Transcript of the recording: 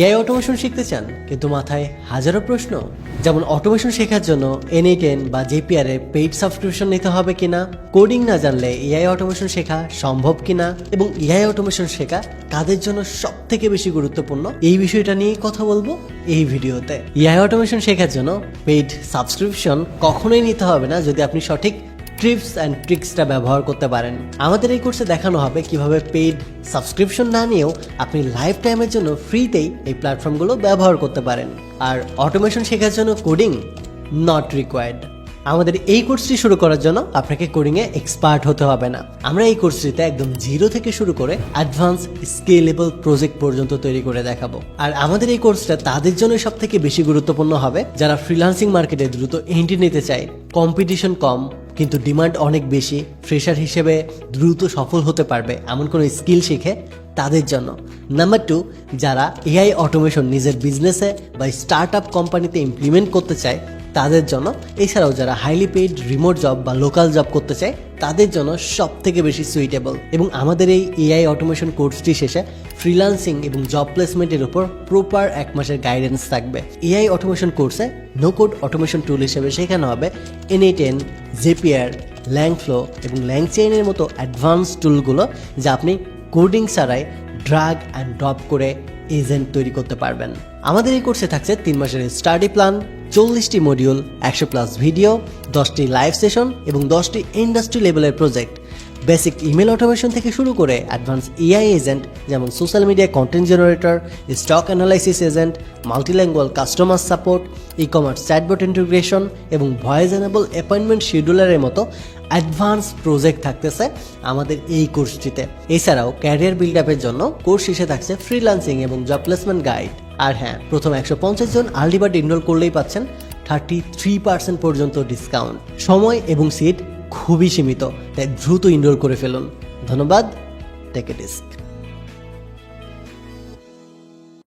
AI automation শিখতে চান, কিন্তু মাথায় হাজারো প্রশ্ন। যেমন অটোমেশন শেখার জন্য এনএ টেন বা জেপিআর এ পেইড সাবস্ক্রিপশন নিতে হবে কিনা কোডিং না জানলে এআই অটোমেশন শেখা সম্ভব কিনা, এবং এআই অটোমেশন শেখা কাদের জন্য সব থেকে বেশি গুরুত্বপূর্ণ, এই বিষয়টা নিয়ে কথা বলব এই ভিডিওতে। এআই অটোমেশন শেখার জন্য পেইড সাবস্ক্রিপশন কখনোই নিতে হবে না যদি আপনি সঠিক ট্রিপস অ্যান্ড ট্রিক্সটা ব্যবহার করতে পারেন। আমাদের এই কোর্সে দেখানো হবে কীভাবে পেইড সাবস্ক্রিপশন না নিয়েও আপনি লাইফ টাইমের জন্য ফ্রিতেই এই প্ল্যাটফর্মগুলো ব্যবহার করতে পারেন। আর অটোমেশন শেখার জন্য কোডিং নট রিকোয়ার্ড আমাদের এই কোর্সটি শুরু করার জন্য আপনাকে কোডিংয়ে এক্সপার্ট হতে হবে না। আমরা এই কোর্সটিতে একদম জিরো থেকে শুরু করে অ্যাডভান্স স্কেলেবল প্রজেক্ট পর্যন্ত তৈরি করে দেখাবো। আর আমাদের এই কোর্সটা তাদের জন্য সব থেকে বেশি গুরুত্বপূর্ণ হবে। যারা ফ্রিল্যান্সিং মার্কেটে দ্রুত এন্ট্রি নিতে চায় কম্পিটিশন কম কিন্তু ডিমান্ড অনেক বেশি, ফ্রেশার হিসেবে দ্রুত সফল হতে পারবে এমন কোনো স্কিল শিখে তাদের জন্য। নাম্বার টু যারা এআই অটোমেশন নিজের বিজনেসে বা স্টার্ট আপ কোম্পানিতে ইমপ্লিমেন্ট করতে চায় তাদের জন্য, এছাড়াও যারা হাইলি পেইড রিমোট জব বা লোকাল জব করতে চায়, তাদের জন্য সব থেকে বেশি সুইটেবল এবং আমাদের এই এআই অটোমেশন কোর্সটি শেষে ফ্রিল্যান্সিং এবং জব প্লেসমেন্টের উপর প্রপার এক মাসের গাইডেন্স থাকবে। এআই অটোমেশন কোর্সে নো কোড অটোমেশন টুল হিসেবে শেখানো হবে এনএ টেন জেপিআর ল্যাংফ্লো এবং ল্যাংচেইনের মতো অ্যাডভান্স টুলগুলো যা আপনি কোডিং ছাড়াই ড্রাগ অ্যান্ড ড্রপ করে এজেন্ট তৈরি করতে পারবেন। আমাদের এই কোর্সে থাকছে তিন মাসের স্টাডি প্ল্যান চল্লিশটি মডিউল একশো প্লাস ভিডিও দশটি লাইভ সেশন এবং দশটি ইন্ডাস্ট্রি লেভেলের প্রজেক্ট বেসিক ইমেল অটোমেশন থেকে শুরু করে অ্যাডভান্স এআই এজেন্ট যেমন social media content generator stock analysis agent multilingual customer support e commerce chatbot integration এবং ভয়েস এনেবল অ্যাপয়েন্টমেন্ট শিডিউলারের মতো অ্যাডভান্স প্রজেক্ট থাকতেছে আমাদের এই কোর্সটিতে এছাড়াও ক্যারিয়ার বিল্ড আপের জন্য কোর্স শেষে থাকছে ফ্রিল্যান্সিং এবং জব প্লেসমেন্ট গাইড আর হ্যাঁ প্রথম একশো পঞ্চাশ জন আর্লি বার্ড ইনরোল করলেই পাচ্ছেন থার্টি থ্রি পার্সেন্ট পর্যন্ত ডিসকাউন্ট সময় এবং সিট খুবই সীমিত, তাই দ্রুত ইনরোল করে ফেলুন। ধন্যবাদ টেক ডিস্ক